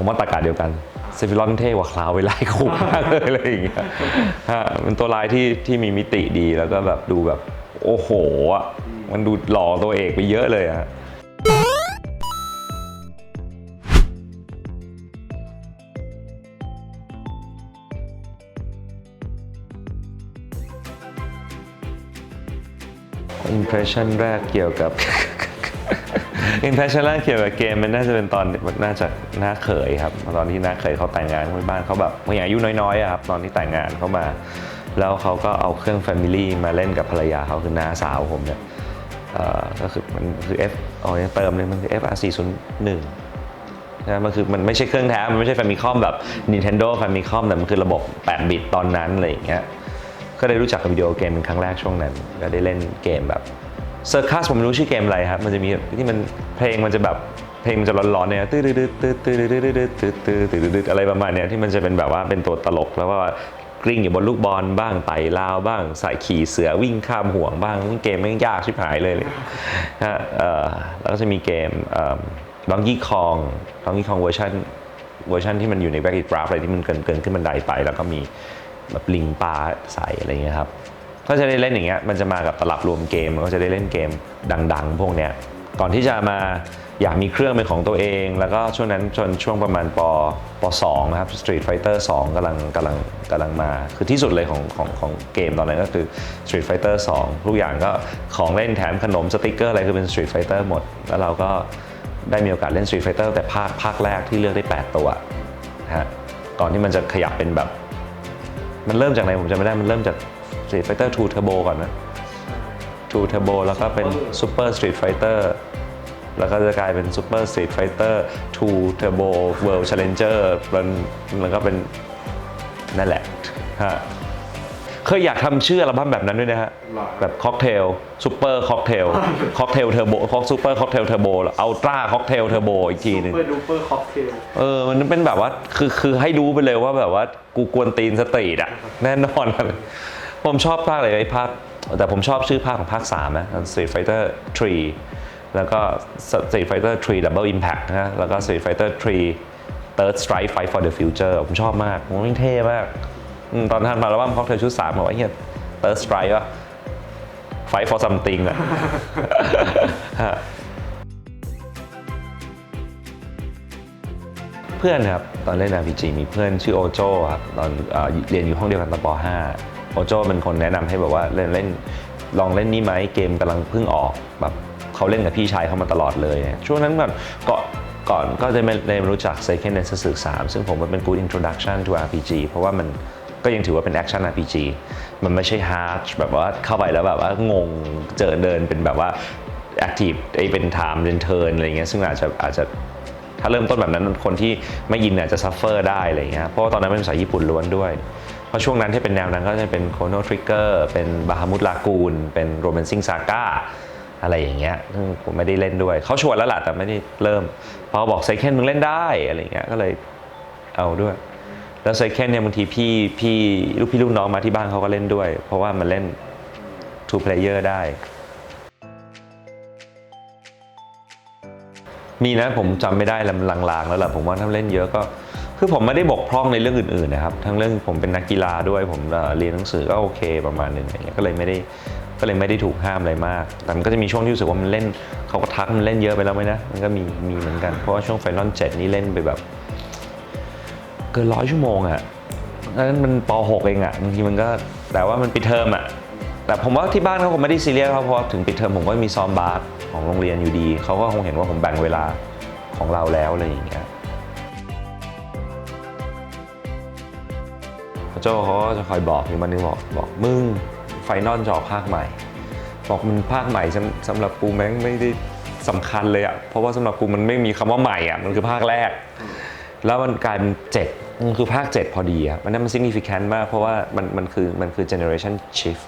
ผมว่าตากาศเดียวกันเซฟิลอนเท่กว่าคลาวเวลาคุ้มากเลยอะไรอย่างเงี้ยฮะเป็นตัวลายที่ที่มีมิติดีแล้วก็แบบดูแบบโอ้โหอะมันดูหล่อตัวเอกไปเยอะเลยอะอิมเพรสชันแรกเกี่ยวกับ อิมเพรสชันแรกเกี่ยวกับเกมมันน่าจะเป็นตอนน่าจะน้าเขยครับตอนที่น้าเขยเขาแต่งงานที่บ้านเขาแบบบางอย่างอายุน้อยๆครับตอนที่แต่งงานเขามา แล้วเขาก็เอาเครื่อง Family มาเล่นกับภรรยาเขาคือน้าสาวผมเนี่ยก็คือมันคือ F อ๋อยังเติมเลยมันคือ FR 401นะมันคือมันไม่ใช่เครื่องแท้ มันไม่ใช่ Famicom แบบ Nintendo Famicom แต่มันคือระบบ 8 บิตตอนนั้นอะไรอย่างเงี้ย ก็ได้รู้จักกับวิดีโอเกมเป็นครั้งแรกช่วงนั้น ก็ได้เล่นเกมแบบ เซอร์คัสผมไม่รู้ชื่อเกมอะไรครับ มันจะมีที่มันเพลงมันจะแบบเพลงมันจะร้อนๆเนี่ยตื้อตื้อตื้อตื้อตื้อตื้อตื้อตื้อตื้อตื้ออะไรประมาณเนี้ยที่มันจะเป็นแบบว่าเป็นตัวตลกแล้วก็กลิ้งอยู่บนลูกบอลบ้างไต่ราวบ้างใส่ขี่เสือวิ่งข้ามห่วงบ้างเกมไม่งยากชิบหายเลยเลยนะแล้วก็จะมีเกมบังกี้คองบังกี้คองเวอร์ชันเวอร์ชันที่มันอยู่ในแบ็กกราฟอะไรที่มันเกินเกินขึ้นบันไดไป แล้วก็มีแบบลิงปลาใส่อะไรเงี้ยครับ ก็จะได้เล่นอย่างเงี้ยมันจะมากับตลับรวมเกมมันก็จะได้เล่นเกมดัง ๆ พวกเนี้ยก่อนที่จะมาอยากมีเครื่องเป็นของตัวเอง แล้วก็ช่วงนั้นจนช่วงประมาณปปสองนะครับ Street Fighter 2กำลังกำลังกำลังมา คือที่สุดเลยของของของเกมตอนนั้นก็คือ Street Fighter 2 ทุกอย่างก็ของเล่นแถมขนมสติกเกอร์อะไรคือเป็น Street Fighter หมด แล้วเราก็ได้มีโอกาสเล่น Street Fighter แต่ภาคภาคแรกที่เลือกได้ 8 ตัวนะฮะก่อนที่มันจะขยับเป็นแบบ มันเริ่มจากไหนผมจำไม่ได้มันเริ่มจาก Street Fighter 2 Turbo ก่อนนะ 2 Turbo แล้วก็เป็น Super Street Fighter แล้วก็จะกลายเป็น Super Street Fighter 2 Turbo World Challenger แล้วแล้วก็เป็นนั่นแหละฮะเคยอยากทำชื่ออัลบั้มแบบนั้นด้วยนะฮะหรอแบบค็อกเทลซูเปอร์ค็อกเทลค็อกเทลเทอร์โบค็อกซูเปอร์ค็อกเทลเทอร์โบอัลตร้าค็อกเทลเทอร์โบอีกทีหนึ่งเปิดดูเปอร์ค็อกเทลเออ มันเป็นแบบว่าคือคือให้รู้ไปเลยว่าแบบว่ากูกวนตีนสตรีทอะแน่นอน ผมชอบภาคเลยไอ้ภาคแต่ผมชอบชื่อภาคของภาค3นะ Street Fighter 3 แล้วก็ Street Fighter 3 Double Impact นะแล้วก็ Street Fighter 3 Third Strike Fight for the Future ผมชอบมากมันเท่มาก ตอนทำมาแล้วว่าพ็อกเทลชุด3บอกว่าเฮีย Third Strike วะ Fight for something อะเพื่อนครับ ตอนเล่น RPG มีเพื่อนชื่อโอโจครับตอนเรียนอยู่ห้องเดียวกันตอนป .5 โอโจเป็นคนแนะนำให้แบบว่าเล่นเล่นลองเล่นนี่ไหมเกมกำลังเพิ่งออกแบบเขาเล่นกับพี่ชายเขามาตลอดเลย ช่วงนั้นก่อนก่อนก่อนก็จะไม่ได้รู้จัก Seiken Densetsu 3ซึ่งผมว่าเป็น good introduction to RPG เพราะว่ามันก็ยังถือว่าเป็น action RPG มันไม่ใช่ hard แบบว่าเข้าไปแล้วแบบว่างงเจอเดินเป็นแบบว่า active ไอเป็น time เป็น turn อะไรเงี้ยซึ่งอาจจะอาจจะถ้าเริ่มต้นแบบนั้นคนที่ไม่ยินอาจจะซัฟเฟอร์ได้อะไรอย่างเงี้ยเพราะว่าตอนนั้นเป็นภาษาญี่ปุ่นล้วนด้วย เพราะช่วงนั้นที่เป็นแนวนั้นก็จะเป็นโคโนทริกเกอร์เป็นบาฮามุตลากูนเป็นโรแมนซิงซาก้าอะไรอย่างเงี้ยซึ่งผมไม่ได้เล่นด้วย เขาชวนแล้วล่ะแต่ไม่ได้เริ่มเพราะเขาบอกไซเคนมึงเล่นได้อะไรอย่างเงี้ยก็เลยเอาด้วย แล้วไซเคนเนี่ยบางทีพี่พี่ลูกพี่ลูกน้องมาที่บ้านเขาก็เล่นด้วย เพราะว่ามันเล่น two player ได้ มีนะผมจำไม่ได้ลำลางๆแล้วแหละผมว่าถ้าเล่นเยอะก็ คือผมไม่ได้บกพร่องในเรื่องอื่นๆนะครับ ทั้งเรื่องผมเป็นนักกีฬาด้วยผมเรียนหนังสือก็โอเคประมาณนึงอย่างเงี้ยก็เลยไม่ได้ก็เลยไม่ได้ถูกห้ามอะไรมาก แต่มันก็จะมีช่วงที่รู้สึกว่ามันเล่นเขาก็ทักมันเล่นเยอะไปแล้วไหมนะ มันก็มีมีเหมือนกัน เพราะว่าช่วงไฟนอลเจ็ดนี่เล่นไปแบบ เกินร้อยชั่วโมงอะอันนั้นมันป .6 เองอะบางทีมันก็แต่ว่ามันปิดเทอมอะแต่ผมว่าที่บ้านเขาคงไม่ได้ซีเรียสครับเพราะถึงปิดเทอมผมก็มีซ้อมบาสของโรงเรียนอยู่ดี เขาก็คงเห็นว่าผมแบ่งเวลาของเราแล้วอะไรอย่างเงี้ย โจเขาก็จะคอยบอกอยู่มันนึงบอกบอกมึงไฟนอลจะออกภาคใหม่ บอกมันภาคใหม่สำหรับกูแม่งไม่ได้สำคัญเลยอะเพราะว่าสำหรับกูมันไม่มีคำว่าใหม่อะมันคือภาคแรก แล้วมันกลายเป็น7มันคือภาค 7 พอดีครับมันนั้นมัน significant มาก เพราะว่ามันมันคือมันคือ generation shift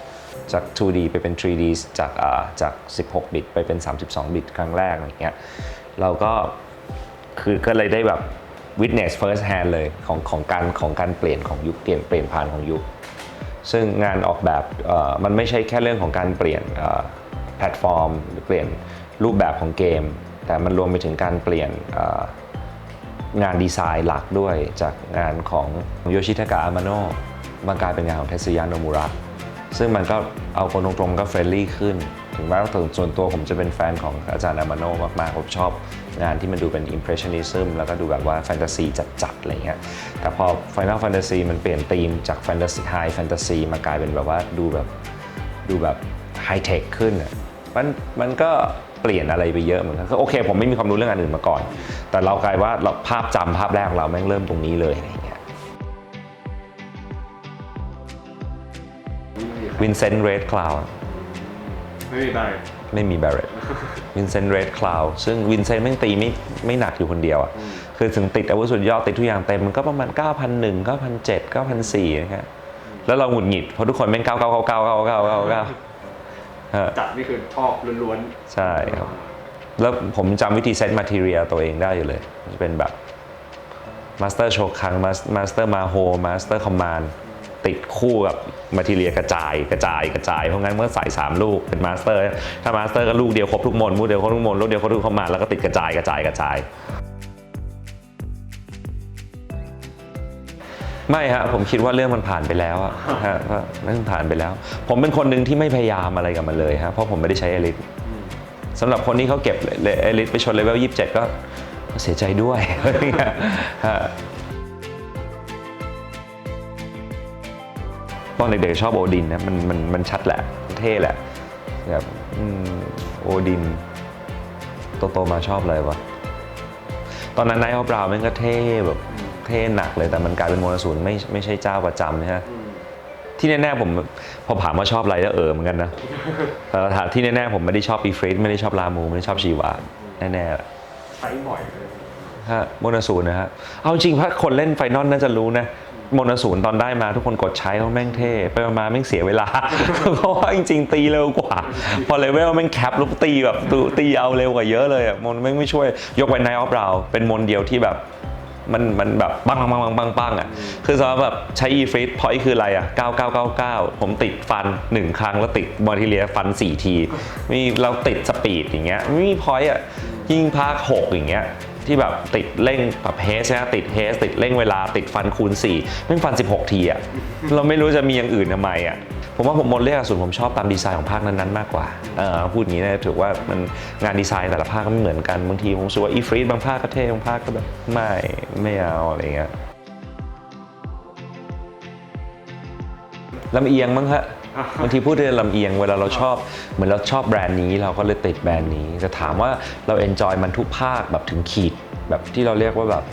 จาก 2D ไปเป็น 3D จากอ่าจาก 16 บิตไปเป็น 32 บิตครั้งแรกอะไรเงี้ยเราก็คือก็เลยได้แบบ witness first hand เลยของของการของการเปลี่ยนของยุคเปลี่ยนเปลี่ยนผ่านของยุค ซึ่งงานออกแบบมันไม่ใช่แค่เรื่องของการเปลี่ยนแพลตฟอร์ม หรือเปลี่ยนรูปแบบของเกม แต่มันรวมไปถึงการเปลี่ยนงานดีไซน์หลักด้วยจากงานของโยชิทากะอามาโนะมากลายเป็นงานของเทสยาโนมุระซึ่งมันก็เอาคนตรงๆก็เฟรนลี่ขึ้น ถึงแม้ว่าส่วนตัวผมจะเป็นแฟนของอาจารย์อามาโนมากๆผมชอบงานที่มันดูเป็น impressionism แล้วก็ดูแบบว่าแฟนตาซีจัดๆอะไรเงี้ยแต่พอ Final Fantasy มันเปลี่ยนธีมจากแฟนตาซีไฮแฟนตาซีมากลายเป็นแบบว่าดูแบบดูแบบไฮเทคขึ้นอะมันมันก็เปลี่ยนอะไรไปเยอะเหมือนกันคือโอเค ผมไม่มีความรู้เรื่องอันอื่นมาก่อน แต่เรากลายว่าเราภาพจำภาพแรกของเราแม่งเริ่มตรงนี้เลยอะไรเงี้ยวินเซนต์เรดคลาวด์ ไม่มีได้ไม่มีแบร r เ t ตวินเซนต์เรดคลาวซึ่งวินเซนต์แม่งตีไม่ไม่หนักอยู่คนเดียวอะคือถึงติดอาวุธสุดยอดติดทุกอย่างเต็มมันก็ประมาณ 9,001 9,007 9,004นะครับแล้วเราหงุดหงิดเพราะทุกคนแม่ง9 9 9 9 9 9 9 9ฮะจัดนี่คือชอบล้วนใช่ครับ แล้วผมจำวิธีเซตมาทีเรียตัวเองได้อยู่เลยจะเป็นแบบมาสเตอร์โชคังมาสเตอร์มาโฮมาสเตอร์คอมมาน ติดคู่กับมาทีเรียกระจายกระจายกระจายเพราะงั้นเมื่อใส่3ลูกเป็นมาสเตอร์ ถ้ามาสเตอร์ก็ลูกเดียวครบทุกมนลูกเดียวครบทุกมนลูกเดียวครบทุกคอมมาแล้วก็ติดกระจายกระจายกระจาย ไม่ฮะผมคิดว่าเรื่องมันผ่านไปแล้วอะฮะก็เรื่องผ่านไปแล้ว ผมเป็นคนหนึ่งที่ไม่พยายามอะไรกับมันเลยฮะเพราะผมไม่ได้ใช้เอลิทสำหรับคนที่เขาเก็บเอลิทไปชนเลเวล27 ก็เสียใจด้วย ตอนเด็กๆชอบโอดินนะมันมันมันชัดแหละเท่แหละแบบอืมโอดินโตๆมาชอบอะไรวะตอนนั้นไนท์ออฟบราวน์มันก็เท่แบบเท่หนักเลยแต่มันกลายเป็นโมนาศูนย์ไม่ไม่ใช่เจ้าประจำนะฮะที่แน่ๆผมพอถามว่าชอบอะไรแล้วเออเหมือนกันนะแต่ถามที่แน่ๆผมไม่ได้ชอบปีฟริสไม่ได้ชอบลามูไม่ได้ชอบชีวาแน่ๆแหละๆใช้บ่อยเลยฮะโมนาศูนย์นะฮะเอาจริงถ้าคนเล่นไฟนอลน่าจะรู้นะ โมนาศูนย์ตอนได้มาทุกคนกดใช้เพราะแม่งเท่ ไปมาแม่งเสียเวลา เพราะว่าจริงๆ ตีเร็วกว่า พอเลเวลแม่งแคปลูกตีแบบตีเอาเร็วกว่าเยอะเลยอะมนแม่งไม่ช่วยยกเว้นไนออฟเราเป็นมนเดียวที่แบบมันมันแบบปังปังปังปังปังปังอะ คือสำหรับแบบใช้ e f r e e พอยคืออะไรอะ 9999 ผมติดฟัน 1 ครั้งแล้วติดมอทิเลียฟัน 4 ที มีเราติดสปีดอย่างเงี้ย ไม่มีพอยอะ ยิ่งภาค6อย่างเงี้ย ที่แบบติดเร่งแบบเฮสนะติดเฮสติดเร่งเวลาติดฟันคูณ4ไม่ฟัน 16 ทีอะเราไม่รู้จะมีอย่างอื่นทำไมอะผมว่าผมมนเรียกอสูรผมชอบตามดีไซน์ของภาคนั้นๆมากกว่าเออพูดอย่างนี้นะถือว่ามันงานดีไซน์แต่ละภาคก็ไม่เหมือนกันบางทีผมรู้สึกว่าอีฟรีดบางภาคก็เท่บางภาคก็แบบไม่ไม่เอาอะไรเงี้ยลำเอียงมั้งฮะ บางทีพูดเรื่องลำเอียงเวลาเราชอบเหมือนเราชอบแบรนด์นี้ เราก็เลยติดแบรนด์นี้แต่ถามว่าเราเอนจอยมันทุกภาคแบบถึงขีด แบบที่เราเรียกว่าแบบ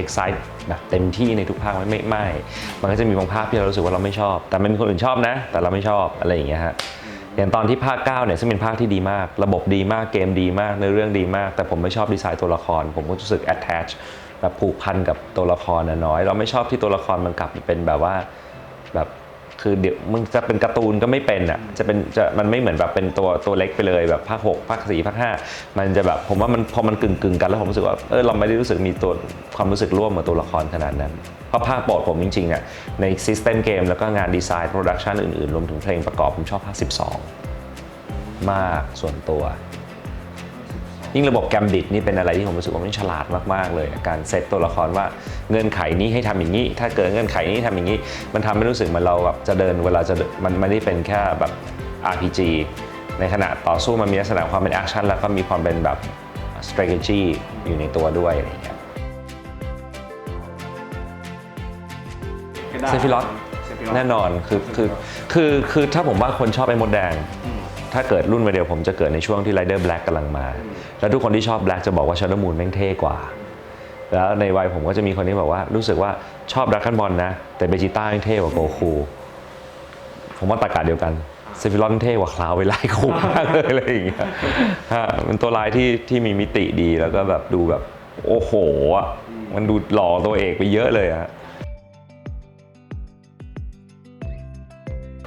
excite แบบเต็มที่ในทุกภาคไม่ไม่ไม่มันก็จะมีบางภาคที่เรารู้สึกว่าเราไม่ชอบ แต่มันมีคนอื่นชอบนะ แต่เราไม่ชอบอะไรอย่างเงี้ยฮะอย่างตอนที่ภาค9เนี่ยซึ่งเป็นภาคที่ดีมาก ระบบดีมากเกมดีมากเนื้อเรื่องดีมาก แต่ผมไม่ชอบดีไซน์ตัวละคร ผมก็รู้สึก attach แบบผูกพันกับตัวละครน้อย เราไม่ชอบที่ตัวละครมันกลับเป็นแบบว่าแบบ คือเดี๋ยวมึงจะเป็นการ์ตูนก็ไม่เป็นอะจะเป็นจะมันไม่เหมือนแบบเป็นตัวตัวเล็กไปเลยแบบภาค6ภาค4ภาค5มันจะแบบผมว่ามันพอมันกึ่งกึ่งๆกันแล้วผมรู้สึกว่าเออเราไม่ได้รู้สึกมีตัวความรู้สึกร่วมกับตัวละครขนาดนั้น เพราะภาคโปรดผมจริงๆอะใน system เกมแล้วก็งานดีไซน์โปรดักชันอื่นๆ รวมถึงเพลงประกอบผมชอบภาค 12 มากส่วนตัว ยิ่งระบบแกมบิดนี่เป็นอะไรที่ผมรู้สึกว่ามันฉลาดมากๆเลย การเซตตัวละครว่าเงื่อนไขนี้ให้ทำอย่างนี้ ถ้าเกิดเงื่อนไขนี้ทำอย่างนี้ มันทำให้รู้สึกเหมันเราแบบจะเดินเวลาจะเดินมันไม่ได้เป็นแค่แบบ RPG ในขณะต่อสู้มันมีลักษณะความเป็นแอคชั่นแล้วก็มีความเป็นแบบ strategy อยู่ในตัวด้วยอะไรอย่างเงี้ยเซฟิลอสเซฟิลอสแน่นอนคือคือคือคือถ้าผมว่าคนชอบไอ้มดแดง ถ้าเกิดรุ่นวัยเดียวผมจะเกิดในช่วงที่ไรเดอร์แบล็กกำลังมา แล้วทุกคนที่ชอบแบล็กจะบอกว่าชาร์ o มูนแม่งเท่กว่า แล้วในวัยผมก็จะมีคนที่บอกว่ารู้สึกว่าชอบดักกันบอลนะ แต่เบจิต้าแม่งเท่กว่าโกคูผมว่าตากาเดียวกันเซฟิลอนเท่กว่าคลาวไปไล่คู่มากเลยอะไรอย่างเงี้ยฮะเป็นตัวลายที่ที่มีมิติดีแล้วก็แบบดูแบบโอ้โหอะมันดูหล่อตัวเอกไปเยอะเลยอะ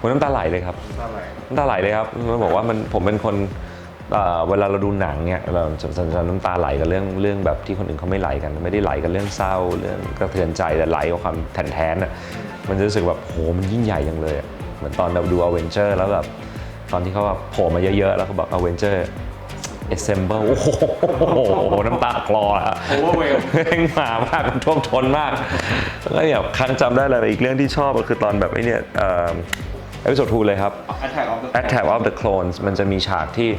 ผมน้ำตาไหลเลยครับเท่าไหร่น้ำตาไหลเลยครับต้องบอกว่ามันผมเป็นคนเอ่อเวลาเราดูหนังเนี่ยเราจะจะจะน้ำตาไหลกับเรื่องเรื่องแบบที่คนอื่นเขาไม่ไหลกัน ไม่ได้ไหลกับเรื่องเศร้าเรื่องกระเทือนใจแต่ไหลกับความแทนแทนอะมันจะรู้สึกแบบโหมันยิ่งใหญ่จังเลยอะเหมือนตอนเราดูอเวนเจอร์แล้วแบบตอนที่เขาแบบโผล่มาเยอะๆ แล้วเขาบอกอเวนเจอร์ assemble โอ้โหน้ำตาคลออะ โอเวอร์เวล แม่งมามากมันท่วมท้นมาก แล้วก็แบบครั้งจำได้เลยอีกเรื่องที่ชอบก็คือตอนแบบไอ้เนี่ยเอ่อ เอพิโซด2เลยครับ Attack of the Attack of the Clones มันจะมีฉากที่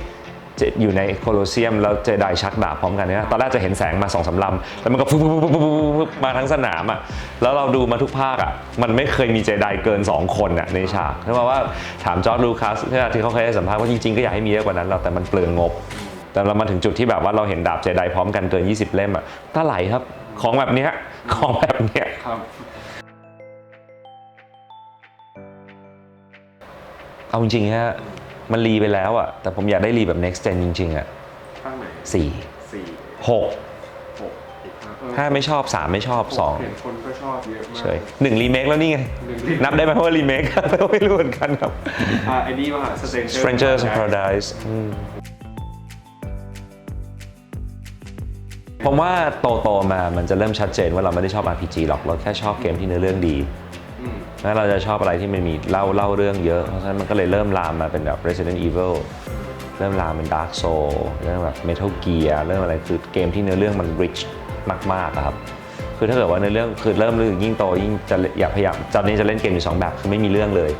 เจอยู่ในโคลอเซียมแล้วเจไดชักดาบพร้อมกันเนี่ยตอนแรกจะเห็นแสงมาสองสามลำแล้วมันก็ฟุบฟุบฟุบฟุบฟุบฟุบมาทั้งสนามอะแล้วเราดูมาทุกภาคอะมันไม่เคยมีเจไดเกิน 2 คนอะในฉากเพราะว่าถามจอร์ดลูคัสที่เขาเคยให้สัมภาษณ์ว่าจริงๆก็อยากให้มีเยอะกว่านั้นเราแต่มันเปลืองงบ แต่เรามาถึงจุดที่แบบว่าเราเห็นดาบเจไดพร้อมกันเกิน 20 เล่มอะตาไหลครับของแบบเนี้ยของแบบเนี้ย เอาจริงๆฮะมันรีไปแล้วอะแต่ผมอยากได้รีแบบ next gen จริงๆอะข้างไหนสี่สี่หกหกอีกครับเออห้าไม่ชอบสามไม่ชอบสองเห็นคนก็ชอบเยอะมาก เฉยหนึ่งรีเมคแล้วนี่ไง หนึ่งรีเมคนับได้ไหมว่ารีเมค ไม่รู้เหมือนกันครับ อ่าไอ้นี่ว่า Stranger Strangers in Paradise อืมผมว่าโตโตๆมามันจะเริ่มชัดเจนว่าเราไม่ได้ชอบ RPG หรอก เราแค่ชอบเกมที่เนื้อเรื่องดีอืม แล้วเราจะชอบอะไรที่มันมีเล่าเล่าเรื่องเยอะ เพราะฉะนั้นมันก็เลยเริ่มลามมาเป็นแบบ Resident Evil เริ่มลามเป็น Dark Soul เรื่องแบบ Metal Gear เรื่องอะไรคือเกมที่เนื้อเรื่องมัน rich มากๆครับคือถ้าเกิดว่าเนื้อเรื่องคือเริ่มรู้สึกยิ่งโตยิ่งจะอยากพยายามตอนนี้จะเล่นเกมอยู่สองแบบคือไม่มีเรื่องเลย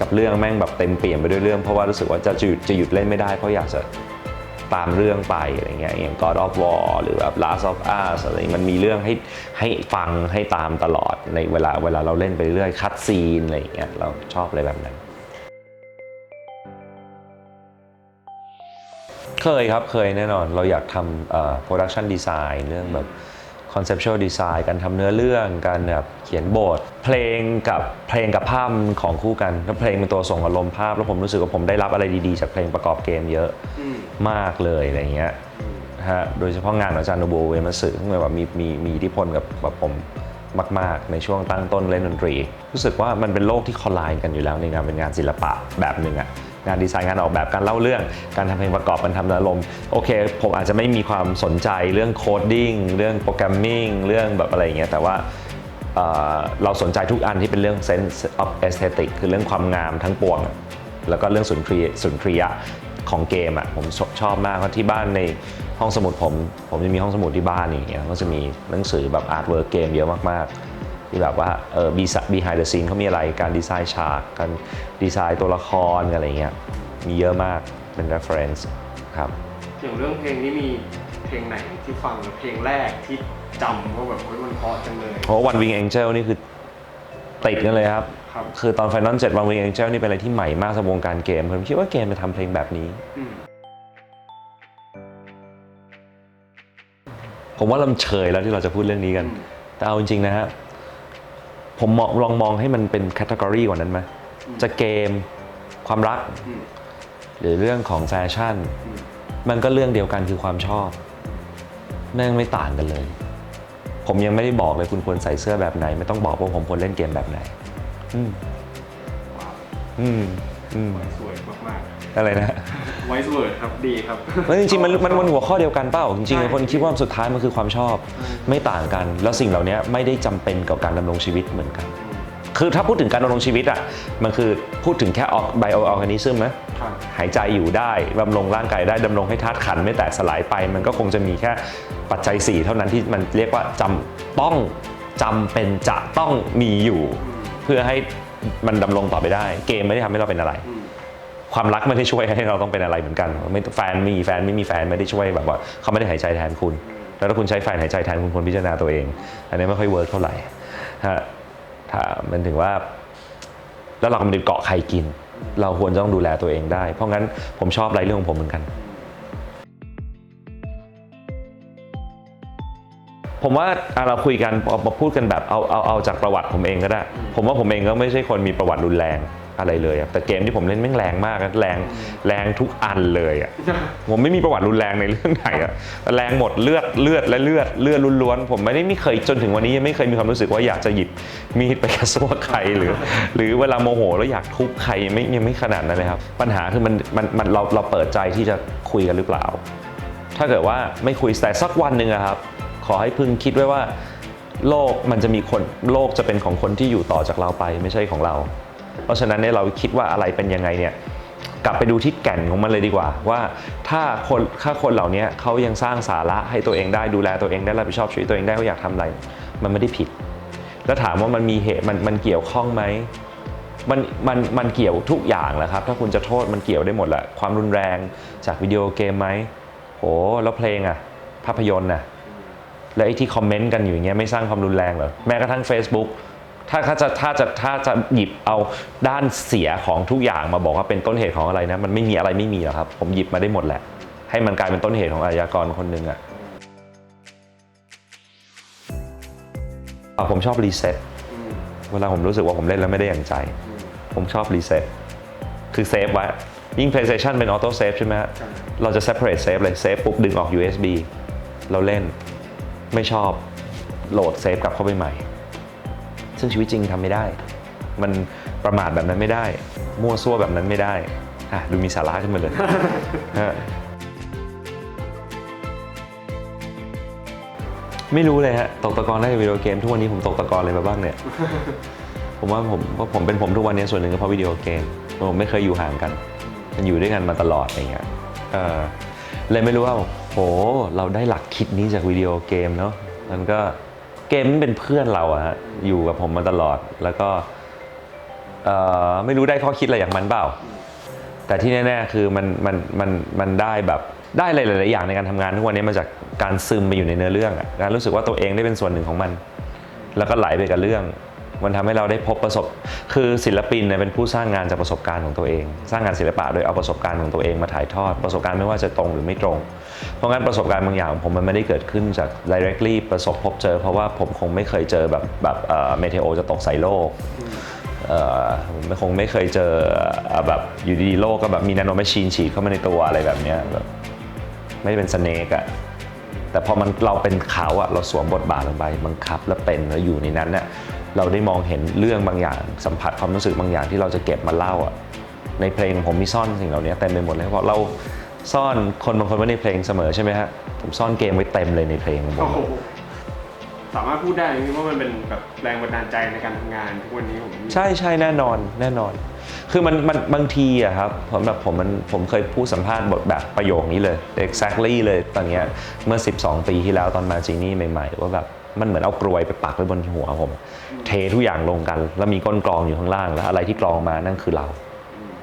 กับเรื่องแม่งแบบเต็มเปี่ยมไปด้วยเรื่องเพราะว่ารู้สึกว่าจะจะหยุดจะหยุดเล่นไม่ได้เพราะอยากจะ ตามเรื่องไปอะไรเงี้ยอย่าง God of War หรือแบบ Last of Us อะไรมันมีเรื่องให้ให้ฟังให้ตามตลอดในเวลาเวลาเราเล่นไปเรื่อยคัดซีนอะไรเงี้ยเราชอบอะไรแบบนั้น เคยครับเคยแน่นอนเราอยากทำเอ่อ production design เรื่องแบบ conceptual design การทำเนื้อเรื่อง การแบบเขียนบท เพลงกับเพลงกับภาพของคู่กันแล้วเพลงเป็นตัวส่งอารมณ์ภาพ แล้วผมรู้สึกว่าผมได้รับอะไรดีๆ จากเพลงประกอบเกมเยอะมากเลยอะไรเงี้ยฮะโดยเฉพาะงานของอาจารย์โนโบเวมัสึซึ่งแบบมีมีมีอิทธิพลกับแบบผมมาก ๆ ในช่วงตั้งต้นเล่นดนตรี รู้สึกว่ามันเป็นโลกที่คอลไลน์กันอยู่แล้วในงานเป็นงานศิลปะแบบหนึ่งอะ งานดีไซน์งานออกแบบการเล่าเรื่อง การทำเพลงประกอบการทำอารมณ์โอเค ผมอาจจะไม่มีความสนใจเรื่องโคดดิ้งเรื่องโปรแกรมมิ่งเรื่องแบบอะไรอย่างเงี้ยแต่ว่าเเราสนใจทุกอันที่เป็นเรื่อง sense of aesthetic คือเรื่องความงามทั้งปวง แล้วก็เรื่องสุนทรีสุนทรียะของเกมอะผมชชอบมากเพราะที่บ้านในห้องสมุดผม ผมจะมีห้องสมุดที่บ้านอย่างเงี้ยก็จะมีหนังสือแบบอาร์ตเวิร์กเกมเยอะมากๆ ที่แบบว่าเออ behind the scene เขามีอะไรการดีไซน์ฉากการดีไซน์ตัวละครอะไรเงี้ยมีเยอะมากเป็น reference ครับอย่างเรื่องเพลงนี่มีเพลงไหนที่ฟังแล้วเพลงแรกที่จำว่าแบบเฮ้ยมันเพราะจังเลยเพราะว่า One Wing Angel นี่คือติดกันเลยครับครับคือตอน Final 7 One Wing Angel นี่เป็นอะไรที่ใหม่มากสำหรับวงการเกม ผมคิดว่าเกมจะทำเพลงแบบนี้อืมผมว่าลำเชยแล้วที่เราจะพูดเรื่องนี้กัน แต่เอาจริงๆนะฮะ ผมมองลองมองให้มันเป็นแคตตากรีกว่านั้นไหมจะเกมความรักอืมหรือเรื่องของแฟชั่นอืมมันก็เรื่องเดียวกันคือความชอบแม่งไม่ต่างกันเลย ผมยังไม่ได้บอกเลยคุณควรใส่เสื้อแบบไหน ไม่ต้องบอกว่าผมควรเล่นเกมแบบไหน อืมว้าวอืมอืมสวยมากอะไรนะๆ ไวส์เวิร์ดครับดีครับ แล้วจริงๆมันมันมันหัวข้อเดียวกันเปล่าจริงใช่ๆคนคิดว่าสุดท้ายมันคือความชอบไม่ต่างกัน แล้วสิ่งเหล่านี้ไม่ได้จำเป็นกับการดำรงชีวิตเหมือนกัน คือถ้าพูดถึงการดำรงชีวิตอะมันคือพูดถึงแค่ไบโอออร์แกนิซึมนะครับหายใจอยู่ได้ดำรงร่างกายได้ดำรงให้ธาตุขันธ์ไม่แตกสลายไป มันก็คงจะมีแค่ปัจจัย 4 เท่านั้นที่มันเรียกว่าจำต้องจำเป็นจะต้องมีอยู่ เพื่อให้มันดำรงต่อไปได้ เกมไม่ได้ทำให้เราเป็นอะไรอืม ความรักไม่ได้ช่วยให้เราต้องเป็นอะไรเหมือนกันไม่แฟนมีแฟนไม่มีแฟนไม่ได้ช่วยแบบว่าเขาไม่ได้หายใจแทนคุณ แล้วถ้าคุณใช้แฟนหายใจแทนคุณควรพิจารณาตัวเอง อันนี้ไม่ค่อยเวิร์กเท่าไหร่ฮะถ้ามันถึงว่า แล้วเรากำลังเกาะใครกิน เราควรจะต้องดูแลตัวเองได้ เพราะงั้นผมชอบไรเรื่องของผมเหมือนกัน ผมว่าเราคุยกันเอามาพูดกันแบบเอาเอาเอาจากประวัติผมเองก็ได้ ผมว่าผมเองก็ไม่ใช่คนมีประวัติรุนแรง อะไรเลยอะแต่เกมที่ผมเล่นแม่งแรงมากอะแรงแรงทุกอันเลยอะผมไม่มีประวัติรุนแรงในเรื่องไหนอะแต่แรงหมดเลือดเลือดและเลือดเลือดล้วนๆผมไม่ได้ไม่เคยจนถึงวันนี้ยังไม่เคยมีความรู้สึกว่าอยากจะหยิบมีดไปกระซวกใครหรือ หรือเวลาโมโหแล้วอยากทุบใครยังไม่ยังไม่ขนาดนั้นเลยครับปัญหาคือมันมันมันเราเราเปิดใจที่จะคุยกันหรือเปล่า ถ้าเกิดว่าไม่คุยแต่สักวันหนึ่งอะครับ ขอให้พึงคิดไว้ว่าโลกมันจะมีคนโลกจะเป็นของคนที่อยู่ต่อจากเราไปไม่ใช่ของเราเพ ราะฉะนั้นเนี่ยเราคิดว่าอะไรเป็นยังไงเนี่ยกลับไปดูที่แก่นของมันเลยดีกว่า ว่าถ้าคนถ้าคนเหล่านี้เขายังสร้างสาระให้ตัวเองได้ดูแลตัวเองได้รับผิดชอบชีวิตตัวเองได้เขาอยากทำอะไร มันไม่ได้ผิด แล้วถามว่ามันมีเหตุมันมันเกี่ยวข้องไหมมันมันมันเกี่ยวทุกอย่างแหละครับ ถ้าคุณจะโทษมันเกี่ยวได้หมดแหละความรุนแรงจากวิดีโอเกมไหมโหแล้วเพลงอะภาพยนตร์น่ะแล้วไอ้ที่คอมเมนต์กันอยู่อย่างเงี้ยไม่สร้างความรุนแรงเหรอแม้กระทั่ง Facebook ถ้าจะถ้าจะถ้าจะหยิบเอาด้านเสียของทุกอย่างมาบอกว่าเป็นต้นเหตุของอะไรนะ มันไม่มีอะไรไม่มีหรอกครับ ผมหยิบมาได้หมดแหละ ให้มันกลายเป็นต้นเหตุของอาชญากรคนหนึ่งอะ่ะผมชอบรีเซ็ตเวลาผมรู้สึกว่าผมเล่นแล้วไม่ได้อย่างใจ ผมชอบรีเซ็ตคือเซฟไว้ยิ่ง PlayStation เป็นออโต้เซฟใช่ไหมฮะเราจะ separate save เลยเซฟปุ๊บดึงออก USB เราเล่นไม่ชอบโหลดเซฟกลับเข้าไปใหม่ ซึ่งชีวิตจริงทำไม่ได้ มันประมาทแบบนั้นไม่ได้ มั่วซั่วแบบนั้นไม่ได้อะดูมีสาระขึ้นมาเลยฮะไม่รู้เลยฮะตกตะกอนได้กับวิดีโอเกม ทุกวันนี้ผมตกตะกอนเลยมาบ้างเนี่ย ผมว่าผมว่าผมเป็นผมทุกวันนี้ส่วนหนึ่งก็เพราะวิดีโอเกมผมไม่เคยอยู่ห่างกัน มันอยู่ด้วยกันมาตลอดอย่างเงี้ยเออเลยไม่รู้ว่าโหเราได้หลักคิดนี้จากวิดีโอเกมเนาะมันก็ เกมมันเป็นเพื่อนเราอะฮะอยู่กับผมมาตลอดแล้วก็เอ่อไม่รู้ได้ข้อคิดอะไรอย่างมันเปล่า แต่ที่แน่ๆคือมันมันมันมันได้แบบได้หลายๆอย่างในการทำงานทุกวันนี้มาจากการซึมไปอยู่ในเนื้อเรื่องอะการรู้สึกว่าตัวเองได้เป็นส่วนหนึ่งของมัน แล้วก็ไหลไปกับเรื่อง มันทำให้เราได้พบประสบ คือศิลปินเนี่ยเป็นผู้สร้างงานจากประสบการณ์ของตัวเอง สร้างงานศิลปะโดยเอาประสบการณ์ของตัวเองมาถ่ายทอดประสบการณ์ไม่ว่าจะตรงหรือไม่ตรง เพราะงั้นประสบการณ์บางอย่างของผมมันไม่ได้เกิดขึ้นจาก directly ประสบพบเจอ เพราะว่าผมคงไม่เคยเจอแบบแบบเมเทโอจะตกใส่โลกเอ่อคงไม่เคยเจอเอ่อแบบอยู่ดีๆโลกก็แบบมีนาโนแมชชีนฉีดเข้ามาในตัวอะไรแบบเนี้ยแบบไม่ได้เป็นสเนกอะแต่พอมันเราเป็นเขาอะเราสวมบทบาทลงไปบังคับแล้วเป็นแล้วอยู่ในนั้นเนี่ย เราได้มองเห็นเรื่องบางอย่าง สัมผัสความรู้สึกบางอย่างที่เราจะเก็บมาเล่าอะในเพลงของผมมีซ่อนสิ่งเหล่านี้เต็มไปหมดเลยเพราะเราซ่อนคนบางคนไว้ในเพลงเสมอใช่ไหมฮะผมซ่อนเกมไว้เต็มเลยในเพลงของผโอ้มโหสามารถพูดได้ไหมว่ามันเป็นแบบแรงบันดาลใจในการทำงานทุกวันนี้ผมใช่ใช่แน่นอนแน่นอน คือมันมันบางทีอะครับผมแบบผมมันผมเคยพูดสัมภาษณ์บทแบบประโยคนี้เลย exactly เลยตอนเนี้ยเมื่อ 12 ปีที่แล้วตอนมาจีนี่ใหม่ ๆ ว่าแบบ มันเหมือนเอากรวยไปปักไว้บนหัวผม เททุกอย่างลงกัน แล้วมีก้นกรองอยู่ข้างล่าง แล้วอะไรที่กรองมานั่นคือเรา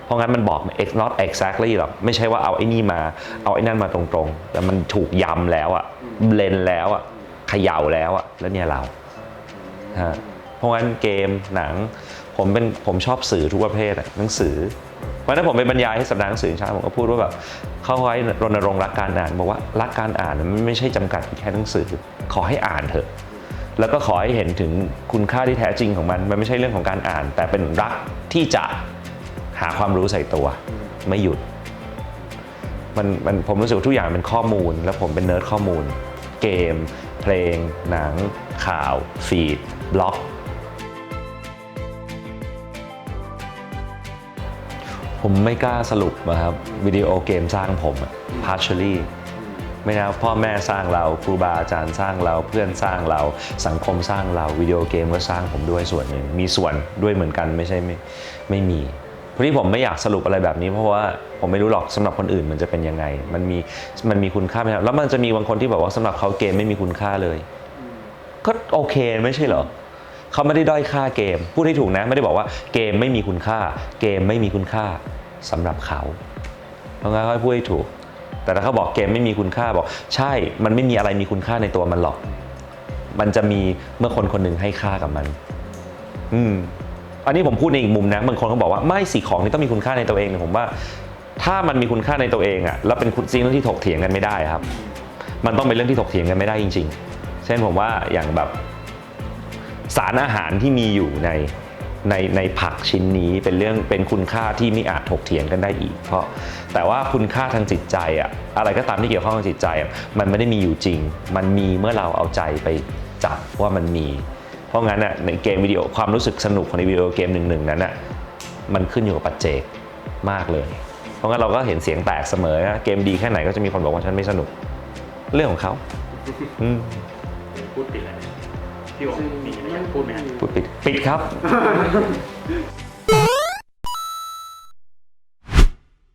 เพราะงั้นมันบอก ex not exactly หรอกไม่ใช่ว่าเอาไอ้นี่มา เอาไอ้นั่นมาตรงๆ แต่มันถูกยำแล้วอะเบลนแล้วอะเขย่าแล้วอะแล้วเนี่ยเราฮะเพราะงั้นเกมหนัง ผมเป็นผมชอบสื่อทุกประเภทอะหนังสือวันนั้นผมไปบรรยายให้สัปดาห์หนังสือชาผมก็พูดว่าแบบเขาไว้รณรงค์รักการอ่านบอกว่ารักการอ่านมันไม่ใช่จำกัดแค่หนังสือ ขอให้อ่านเถอะ แล้วก็ขอให้เห็นถึงคุณค่าที่แท้จริงของมัน มันไม่ใช่เรื่องของการอ่าน แต่เป็นรักที่จะหาความรู้ใส่ตัว ไม่หยุด มันมันผมรู้สึกทุกอย่างเป็นข้อมูล แล้วผมเป็นเนิร์ดข้อมูล เกม เพลง หนัง ข่าว ฟีด บล็อกผมไม่กล้าสรุปนะครับ วิดีโอเกมสร้างผม partially ไม่นะพ่อแม่สร้างเราครูบาอาจารย์สร้างเราเพื่อนสร้างเราสังคมสร้างเราวิดีโอเกมก็สร้างผมด้วยส่วนหนึ่งมีส่วนด้วยเหมือนกันไม่ใช่ไม่ไม่มีเพราะที่ผมไม่อยากสรุปอะไรแบบนี้เพราะว่าผมไม่รู้หรอกสำหรับคนอื่นมันจะเป็นยังไง มันมีมันมีคุณค่าไหมครับแล้วมันจะมีบางคนที่บอกว่าสำหรับเขาเกมไม่มีคุณค่าเลย ก็โอเคไม่ใช่เหรอเขาไม่ได้ด้อยค่าเกม พูดให้ถูกนะ ไม่ได้บอกว่าเกมไม่มีคุณค่า เกมไม่มีคุณค่าสำหรับเขาเพราะงั้นเขาให้พูดให้ถูก แต่ถ้าเขาบอกเกมไม่มีคุณค่าบอก ใช่มันไม่มีอะไรมีคุณค่าในตัวมันหรอก มันจะมีเมื่อคนคนหนึ่งให้ค่ากับมัน อืมอันนี้ผมพูดในอีกมุมนะบางคนเขาบอกว่าไม่สิของนี่ต้องมีคุณค่าในตัวเองผมว่า ถ้ามันมีคุณค่าในตัวเองอะแล้วเป็นคุณจริงเรื่องที่ถกเถียงกันไม่ได้ครับ มันต้องเป็นเรื่องที่ถกเถียงกันไม่ได้จริง ๆ เช่นผมว่าอย่างแบบสารอาหารที่มีอยู่ใน ในในผักชิ้นนี้เป็นเรื่องเป็นคุณค่าที่ไม่อาจถกเถียงกันได้อีก เพราะแต่ว่าคุณค่าทางจิตใจอะอะไรก็ตามที่เกี่ยวข้องกับจิตใจอะมันไม่ได้มีอยู่จริง มันมีเมื่อเราเอาใจไปจับว่ามันมี เพราะงั้นอะในเกมวิดีโอความรู้สึกสนุกของในวิดีโอเกมหนึ่งๆนั้นอะมันขึ้นอยู่กับปัจเจกมากเลย เพราะงั้นเราก็เห็นเสียงแตกเสมอนะเกมดีแค่ไหนก็จะมีคนบอกว่าฉันไม่สนุก เรื่องของเขาพูดปิดเลย พี่โอ๋มีอะไรอยากพูดไหมฮะ พูดปิดปิดครับ